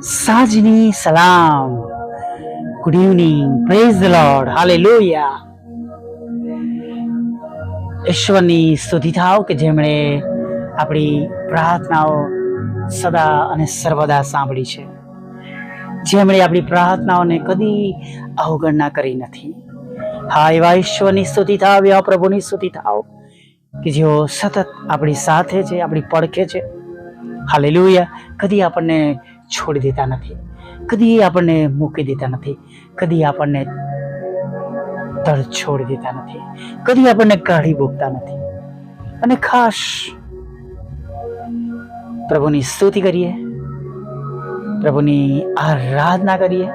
સાંજની સલામ. Good evening praise lord hallelujah ઈશ્વરની સ્તુતિ થાવ કે જેમણે આપણી પ્રાર્થનાઓ સદા અને સર્વદા સાંભળી છે. જેમણે આપણી પ્રાર્થનાઓને કદી અવગણના કરી નથી. હા, એવા ઈશ્વરની સ્તુતિ થાવ, એવા પ્રભુની સ્તુતિ થાવ કે જેઓ સતત આપણી સાથે છે, આપણી પડખે છે. હાલેલુયા કદી આપણને છોડી દેતા નથી. કદી આપણને મૂકી દેતા નથી. કદી આપણને તળ છોડી દેતા નથી. કદી આપણને કાઢી બોકતા નથી. અને ખાસ પ્રભુની સ્તુતિ કરીએ. પ્રભુની આરાધના કરીએ.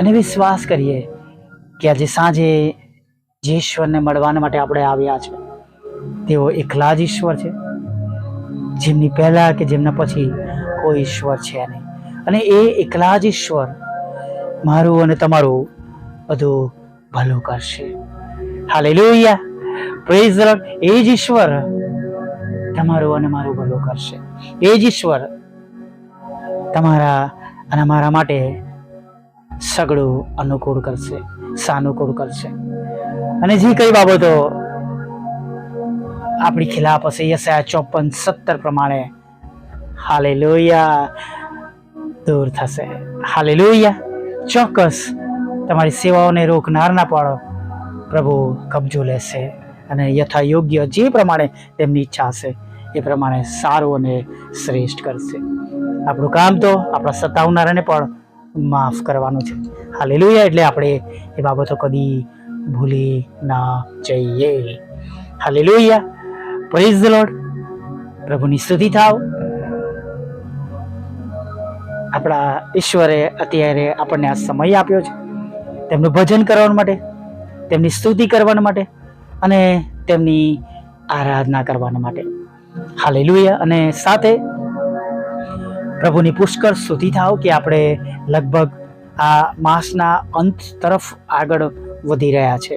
અને વિશ્વાસ કરીએ કે આજે સાંજે જે ઈશ્વરને મળવાના માટે આપણે આવ્યા છે, તેઓ એકલા જ ઈશ્વર છે. જેમની પહેલા કે જેમના પછી કોઈ ઈશ્વર છે નહીં. અને એ એકલા જ ઈશ્વર મારું અને તમારું બધું ભલું કરશે. હાલેલુયા. પ્રેઝ ધ લોર્ડ એ જ ઈશ્વર તમારું અને મારું ભલું કરશે. એ જ ઈશ્વર તમારા અને મારા માટે સગળું અનુકૂળ કરશે, સાનુકૂળ કરશે. અને જે કઈ બાબતો આપણી ખિલાફ હશે. યસાયા ચોપન સત્તર પ્રમાણે હાલે દૂર થશે. હાલે ચોક્કસ તમારી સેવાઓને રોકનારના પણ પ્રભુ કબજો લેશે અને યથા યોગ્ય જે પ્રમાણે તેમની ઈચ્છા હશે, એ પ્રમાણે સારું અને શ્રેષ્ઠ કરશે. આપણું કામ તો આપણા સતાવનારાને પણ માફ કરવાનું છે. હાલે એટલે આપણે એ બાબતો કદી ભૂલી ના જઈએ. હાલે પ્રેઝ ધ લોર્ડ પ્રભુની સ્તુતિ થાવ. આપણા ઈશ્વરે અત્યારે આપણને આ સમય આપ્યો છે. તેમનું ભજન કરવા માટે, તેમની સ્તુતિ કરવા માટે અને તેમની આરાધના કરવા માટે. હાલેલુયા અને સાથે પ્રભુની પુષ્કળ સ્તુતિ થાવ કે આપણે લગભગ આ માસના અંત તરફ આગળ વધી રહ્યા છે.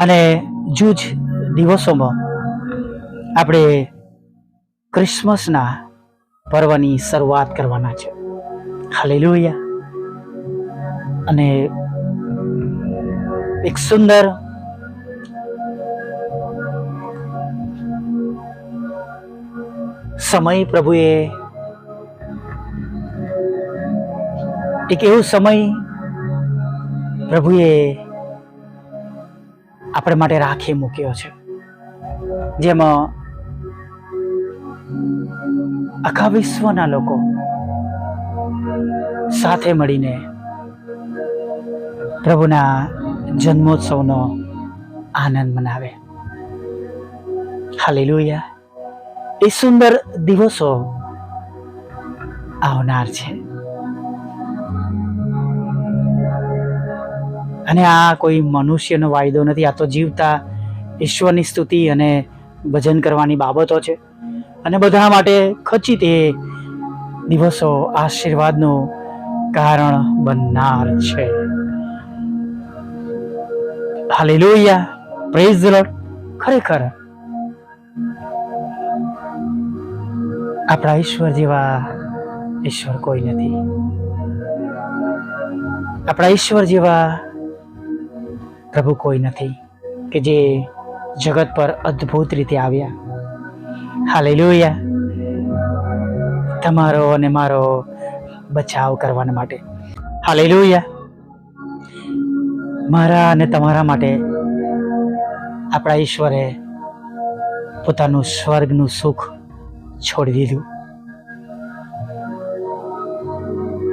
અને જૂજ દિવસોમાં આપણે ક્રિસમસના પર્વની શરૂઆત કરવાના છે. હાલેલુયા અને એક સુંદર સમય પ્રભુએ એક એવો સમય પ્રભુએ આપણે માટે રાખી મૂક્યો છે. જેમાં આખા વિશ્વના લોકો સાથે મળીને પ્રભુના જન્મોત્સવનો આનંદ મનાવે. હાલેલુયા. એ સુંદર દિવસો આવનાર છે. અને આ કોઈ મનુષ્યનો વાયદો નથી, આ તો જીવતા ઈશ્વરની સ્તુતિ અને ભજન કરવાની બાબતો છે. અને બધા માટે ખચિત એ દિવસો આશીર્વાદનું કારણ બનનાર છે. હાલેલુયા. પ્રેઝ લોર્ડ ખરેખર આપણા ઈશ્વર જેવા ઈશ્વર કોઈ નથી. આપણા ઈશ્વર જેવા પ્રભુ કોઈ નથી કે જે જગત પર અદ્ભુત રીતે આવ્યા. હાલેલુયા. તમારો અને મારો બચાવ કરવાના માટે. હાલેલુયા. મારા અને તમારા માટે આપણા ઈશ્વરે પોતાનું સ્વર્ગનું સુખ છોડી દીધું.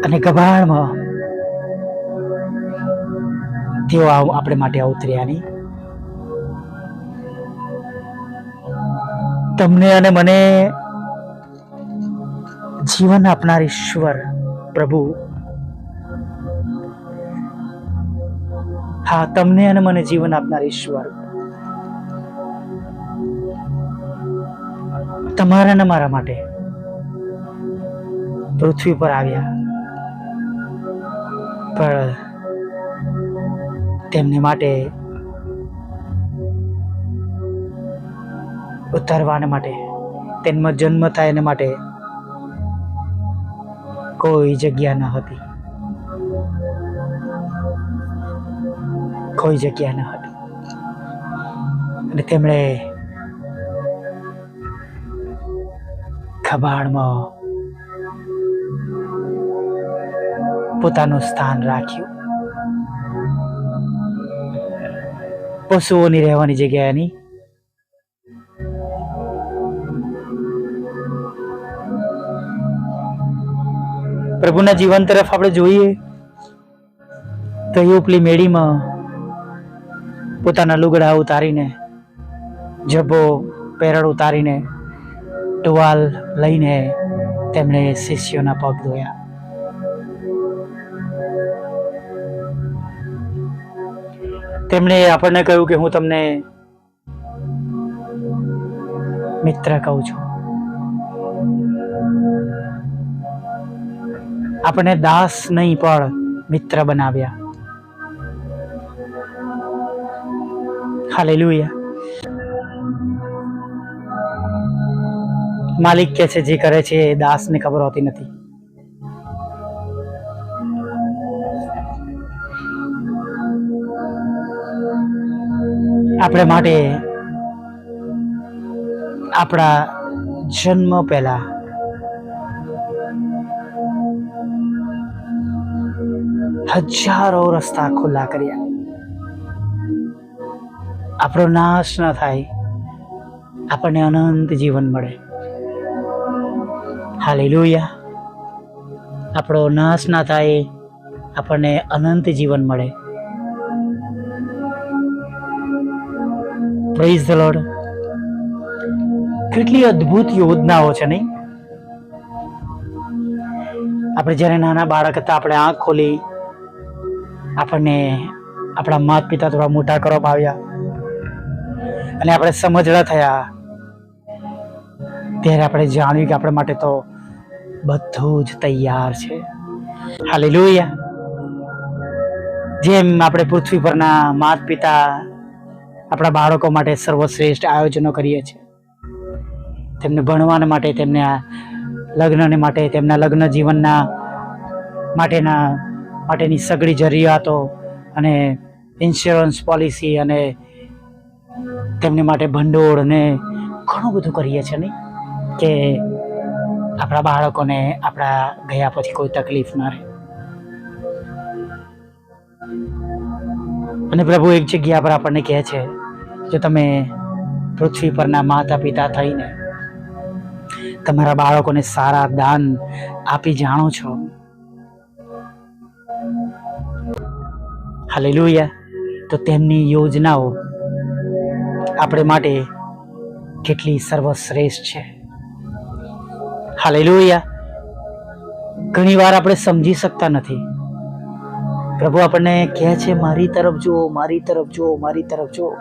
અને ગભાણમાં તેઓ આપણે માટે અવતર્યા નહીં તમને અને મને જીવન આપનાર ઈશ્વર પ્રભુ. હા, તમને અને મને જીવન આપનાર ઈશ્વર. તમારા અને મારા માટે પૃથ્વી પર આવ્યા. પણ તેમની માટે ઉતારવાને માટે, તેમનો જન્મ થાય એને માટે કોઈ જગ્યા ન હતી. કોઈ જગ્યા ન હતી. અને તેમણે ખભાડમાં પોતાનું સ્થાન રાખ્યું. પશુઓની રહેવાની જગ્યા એની પ્રભુના જીવન તરફ આપણે જોઈએ, તો એ ઉપલી મેળીમાં પોતાના લુગડા ઉતારીને જબ્બો પેરડ ઉતારીને, ટુવાલ લઈને તેમણે શિષ્યોના પગ ધોયા. તેમણે આપણને કહ્યું કે હું તમને મિત્ર કહું છું. આપણને દાસ નહીં, પણ મિત્ર બનાવ્યા. હાલેલુયા. માલિક કે છે, જે કરે છે, એ દાસને ખબર હોતી નથી. આપણે માટે આપણા જન્મ પહેલા હજારો રસ્તા ખુલ્લા કર્યા. આપણો નાશ ન થાય. આપણને અનંત જીવન મળે. હાલેલુયા. આપણો નાશ ના થાય. આપણને અનંત જીવન મળે. પ્રેઝ ધ લોર્ડ કેટલી અદ્ભુત યોજનાઓ છે નહીં? આપણે જ્યારે નાના બાળક હતા, આપણે આંખ ખોલી આપણને આપણા માત પિતા થોડા મોટા કરવામાં આવ્યા. અને આપણે સમજડા થયા. ત્યારે આપણે જાણ્યું કે આપણા માટે તો બધું જ તૈયાર છે. હાલેલુયા. જેમ આપણે પૃથ્વી પરના માત પિતા આપણા બાળકો માટે સર્વશ્રેષ્ઠ આયોજનો કરીએ છીએ. તેમને ભણવાના માટે, તેમને લગ્નને માટે, તેમના લગ્ન જીવનના માટેના માટેની સગળી જરૂરિયાતો અને ઇન્સ્યોરન્સ પોલિસી અને તેમની માટે ભંડોળ અને ઘણું બધું કરીએ છીએ નહીં? કે આપણા બાળકોને આપણા ગયા પછી કોઈ તકલીફ ન રહે. અને પ્રભુ એક જગ્યા પર આપણને કહે છે, જો તમે પૃથ્વી પરના માતા પિતા થઈને તમારા બાળકોને સારા દાન આપી જાણો છો હાલેલુયા. તો તેમની યોજનાઓ આપણે માટે કેટલી સર્વશ્રેષ્ઠ છે. હાલેલુયા. ઘણી વાર આપણે સમજી શકતા નથી. પ્રભુ આપણને કહે છે, મારી તરફ જુઓ, મારી તરફ જુઓ, મારી તરફ જુઓ.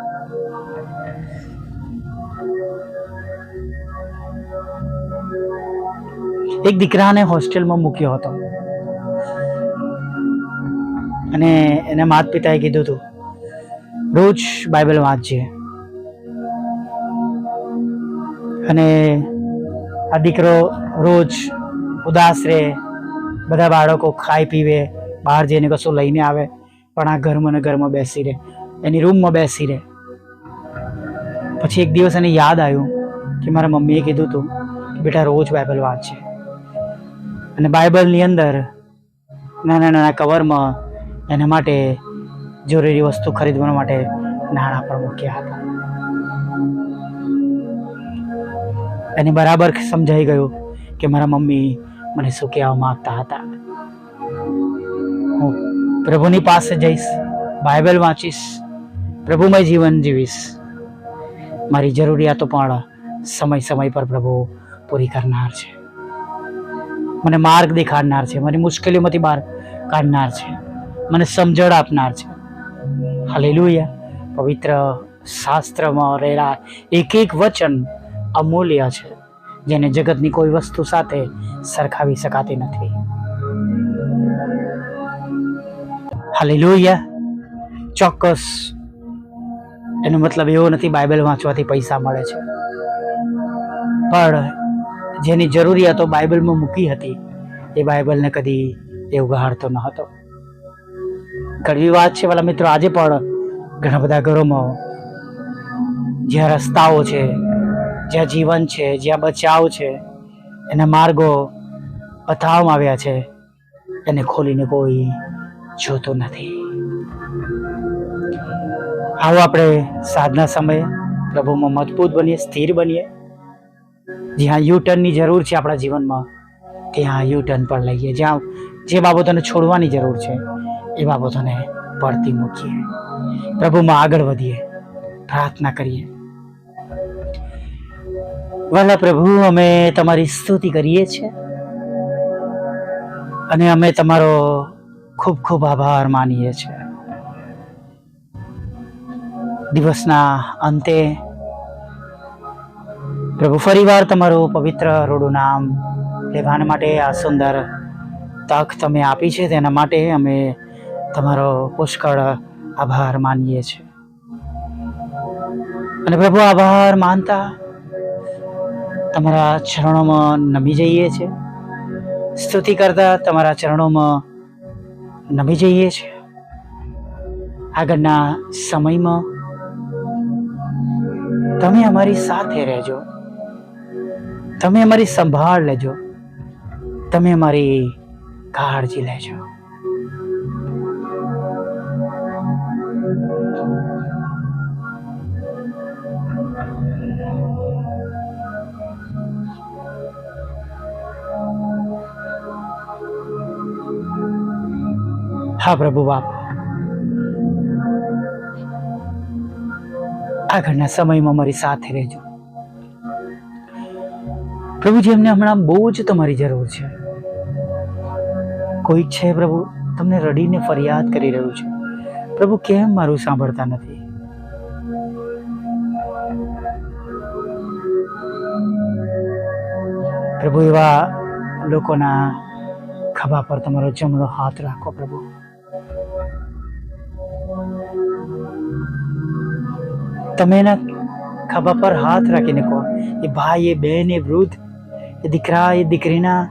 એક દીકરાને હોસ્ટેલમાં મૂક્યો હતો. અને એના માતા પિતાએ કીધું હતું, રોજ બાઇબલ વાંચજે. અને આ દીકરો રોજ ઉદાસ રહે બધા બાળકો ખાઈ પીવે, બહાર જઈને કશું લઈને આવે, પણ આ ઘરમાં ને ઘરમાં બેસી રહે, એની રૂમમાં બેસી રહે. પછી એક દિવસ એને યાદ આવ્યું કે મારા મમ્મીએ કીધું હતું કે, બેટા, રોજ બાઇબલ વાંચજે. અને બાઇબલની અંદર નાના નાના કવરમાં એના માટે જરૂરી વસ્તુ ખરીદવા માટે નાણાં પણ મૂક્યા હતા. એને બરાબર સમજાઈ ગયું કે મારા મમ્મી મને શું કહેવા માગતા હતા. હું પ્રભુની પાસે જઈશ, બાઇબલ વાંચીશ, પ્રભુમય જીવન જીવીશ. મારી જરૂરિયાતો પણ સમય સમય પર પ્રભુ પૂરી કરનાર છે. મને માર્ગ દેખાડનાર છે, મારી મુશ્કેલીઓમાંથી બહાર કાઢનાર છે. મને સમજણ આપનાર છે. હાલેલુયા. પવિત્ર શાસ્ત્રમાં રહેલા એક એક વચન અમૂલ્ય છે, જેને જગતની કોઈ વસ્તુ સાથે સરખાવી શકાતી નથી. હાલેલુયા. ચોક્કસ. એનો મતલબ એવો નથી બાઇબલ વાંચવાથી પૈસા મળે છે. પણ જેની જરૂરિયાતો બાઇબલમાં મૂકી હતી, એ બાઇબલને કદી એ ઉગાડતો ન હતો. કડવી વાત છે વાલા મિત્રો, આજે પણ ઘણા બધા ઘરોમાં જ્યાં રસ્તાઓ છે, જ્યાં જીવન છે, જ્યાં બચાવ છે, એના માર્ગો બતાવવામાં આવ્યા છે, એને ખોલીને કોઈ જોતું નથી. આવો આપણે સાધના સમયે પ્રભુમાં મજબૂત બનીએ, સ્થિર બનીએ. જ્યાં યુ ટર્નની જરૂર છે આપણા જીવનમાં, ત્યાં યુ ટર્ન પણ લઈએ. જ્યાં જે બાબતોને છોડવાની જરૂર છે. એ બાબતોને પડતી મૂકીએ. પ્રભુમાં આગળ વધીએ, પ્રાર્થના કરીએ. વાલા પ્રભુ, અમે તમારી સ્તુતિ કરીએ છીએ અને અમે તમારો ખૂબ ખૂબ આભાર માનીએ છીએ. દિવસના અંતે પ્રભુ, ફરીવાર તમારું પવિત્ર રોડું નામ લેવાને માટે આ સુંદર તક તમે આપી છે, તેના માટે અમે તમારો પુષ્કળ આભાર માનીએ છીએ. અને પ્રભુ, આભાર માનતા તમારા ચરણોમાં નમી જઈએ છીએ. સ્તુતિ કરતા તમારા ચરણોમાં નમી જઈએ છીએ. આગળના સમયમાં તમે અમારી સાથે રહેજો. તમે અમારી સંભાળ લેજો. તમે અમારી કાળજી લેજો. હા, પ્રભુ બાપ. આગળના સમયમાં મારી સાથે રહેજો. પ્રભુજી, અમને હમણાં બહુ જ તમારી જરૂર છે. કોઈક છે પ્રભુ? તમને રડીને ફરિયાદ કરી રહ્યું છે. પ્રભુ, કેમ મારું સાંભળતા નથી? પ્રભુ, એવા લોકોના ખભા પર તમારો જમણો હાથ રાખો પ્રભુ. તમે એના ખભા પર હાથ રાખીને કહો, એ ભાઈ, એ બહેન એ વૃદ્ધ, એ દીકરા, એ દીકરીના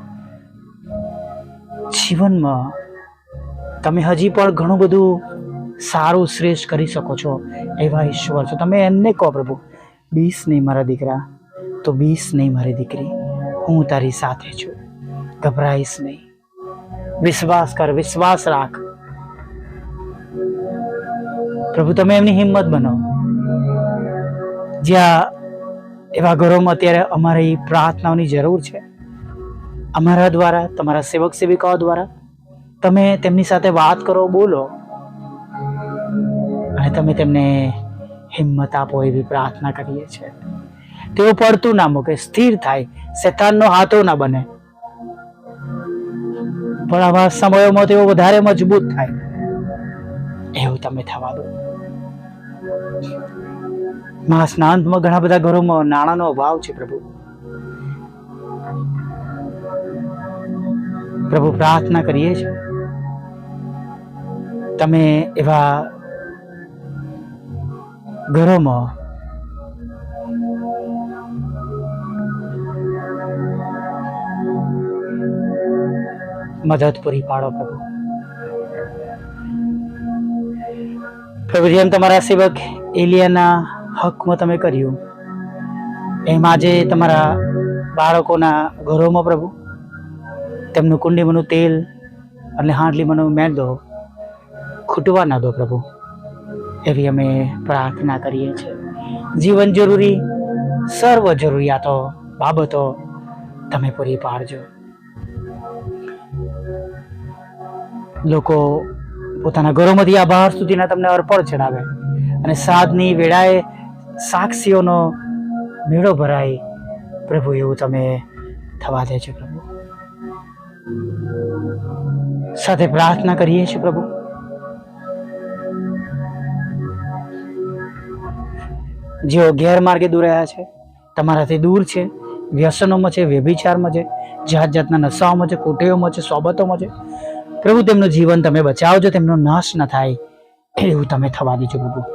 જીવનમાં તમે હજી પણ ઘણું બધું સારું, શ્રેષ્ઠ કરી શકો છો એવા ઈશ્વર છો. તમે એમને કહો, પ્રભુ, બીસ નહીં મારા દીકરા, તો બીસ નહીં મારી દીકરી. હું તારી સાથે છું. ગભરાઈશ નહીં. વિશ્વાસ કર, વિશ્વાસ રાખ. પ્રભુ, તમે એમની હિંમત બનાવો. જ્યાં એવા ઘરોમાં અત્યારે અમારી પ્રાર્થનાઓની જરૂર છે. અમારા દ્વારા, તમારા સેવક સેવિકાઓ દ્વારા તમે તેમની સાથે વાત કરો, બોલો અને તમે તેમને હિંમત આપો એવી પ્રાર્થના કરીએ છીએ. તેઓ પડતું ના મૂકે, સ્થિર થાય, શેતાનનો હાથો ના બને. પણ આવા સમયોમાં તેઓ વધારે મજબૂત થાય. એવું તમે થવા દો. માસના સ્નાનમાં ઘણા બધા ઘરોમાં નાણાંનો અભાવ છે, પ્રભુ. પ્રભુ, પ્રાર્થના કરીએ છીએ. તમે એવા ઘરોમાં મદદ પૂરી પાડો, પ્રભુ. પ્રભુ, જેમ તમારા સેવક એલિયાના હકમાં તમે કર્યું. એમ આજે તમારા બાળકોના ઘરોમાં પ્રભુ, તેમનું કુંડીમાંનું તેલ અને હાંડલીમાંનું મેંદો ખૂટવા ના દો પ્રભુ. એવી અમે પ્રાર્થના કરીએ છીએ. જીવન જરૂરી, સર્વ જરૂરિયાતો બાબતો તમે પૂરી પાડજો. લોકો પોતાના ઘરોમાંથી આ બહાર સુધીના તમને અર્પણ ચડાવે અને સાધની વેળાએ સાક્ષીઓનો મેળો ભરાય. પ્રભુ, એવું તમે થવા દે છે પ્રભુ. સાથે પ્રાર્થના કરીએ છીએ પ્રભુ. જેઓ ગેરમાર્ગે દોરાયા છે, તમારાથી દૂર છે, વ્યસનોમાં છે, વ્યભિચારમાં છે જાત જાતના નશાઓમાં છે કુટેવોમાં છે, સોબતોમાં છે. પ્રભુ, તેમનું જીવન તમે બચાવજો, તેમનો નાશ ન થાય, એવું તમે થવા દેજો પ્રભુ.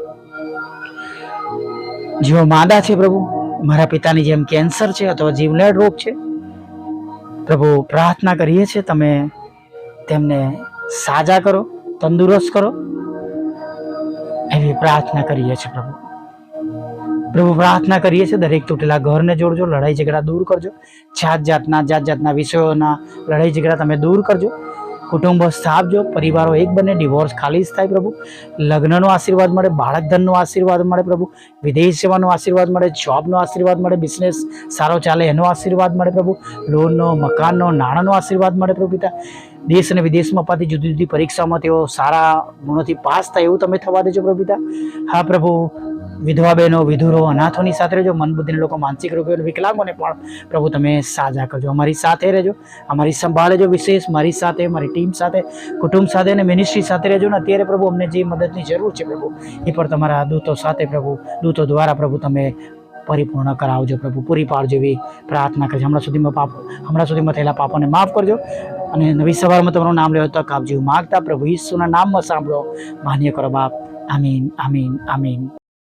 જેઓ માદા છે પ્રભુ, મારા પિતાની જેમ કેન્સર છે અથવા જીવલેણ રોગ છે, પ્રભુ પ્રાર્થના કરીએ છીએ તમે તેમને સાજા કરો, તંદુરસ્ત કરો, એવી પ્રાર્થના કરીએ છીએ પ્રભુ. પ્રભુ પ્રાર્થના કરીએ છીએ દરેક તૂટેલા ઘરને જોડજો, લડાઈ ઝઘડા દૂર કરજો, જાત જાતના જાત જાતના વિષયોના લડાઈ ઝઘડા તમે દૂર કરજો. કુટુંબો સ્થાપજો પરિવારો એક બને ડિવોર્સ ખાલી થાય પ્રભુ. લગ્નનો આશીર્વાદ મળે બાળક ધનનો આશીર્વાદ મળે પ્રભુ. વિદેશ જવાનો આશીર્વાદ મળે જોબનો આશીર્વાદ મળે બિઝનેસ સારો ચાલે એનો આશીર્વાદ મળે પ્રભુ. લોનનો મકાનનો, નાણાંનો આશીર્વાદ મળે પ્રભુ પિતા. દેશ અને વિદેશમાં અપાતી જુદી જુદી પરીક્ષામાં તેઓ સારા ગુણોથી પાસ થાય એવું તમે થવા દેજો પ્રભુ પિતા. હા પ્રભુ વિધવા બહેનો, વિધુરો, અનાથોની સાથે રહેજો. મન બુદ્ધિના લોકો માનસિક રોગો અને વિકલાંગોને પણ પ્રભુ તમે સાજા કરજો. અમારી સાથે રહેજો. અમારી સંભાળ લેજો વિશેષ. મારી સાથે, મારી ટીમ સાથે, કુટુંબ સાથે અને મિનિસ્ટ્રી સાથે રહેજો. ને અત્યારે પ્રભુ અમને જે મદદની જરૂર છે પ્રભુ, એ પણ તમારા દૂતો સાથે પ્રભુ, દૂતો દ્વારા પ્રભુ તમે પરિપૂર્ણ કરાવજો પ્રભુ. પૂરી પાડજો એવી પ્રાર્થના કરજો. હમણાં સુધીમાં પાપ, હમણાં સુધીમાં થયેલા પાપોને માફ કરજો. અને નવી સવારમાં તમારું નામ લેવા તક આપજો. માગતા પ્રભુ ઈસુના નામમાં સાંભળો. માન્ય કરો બાપ. આમીન આમીન આમીન.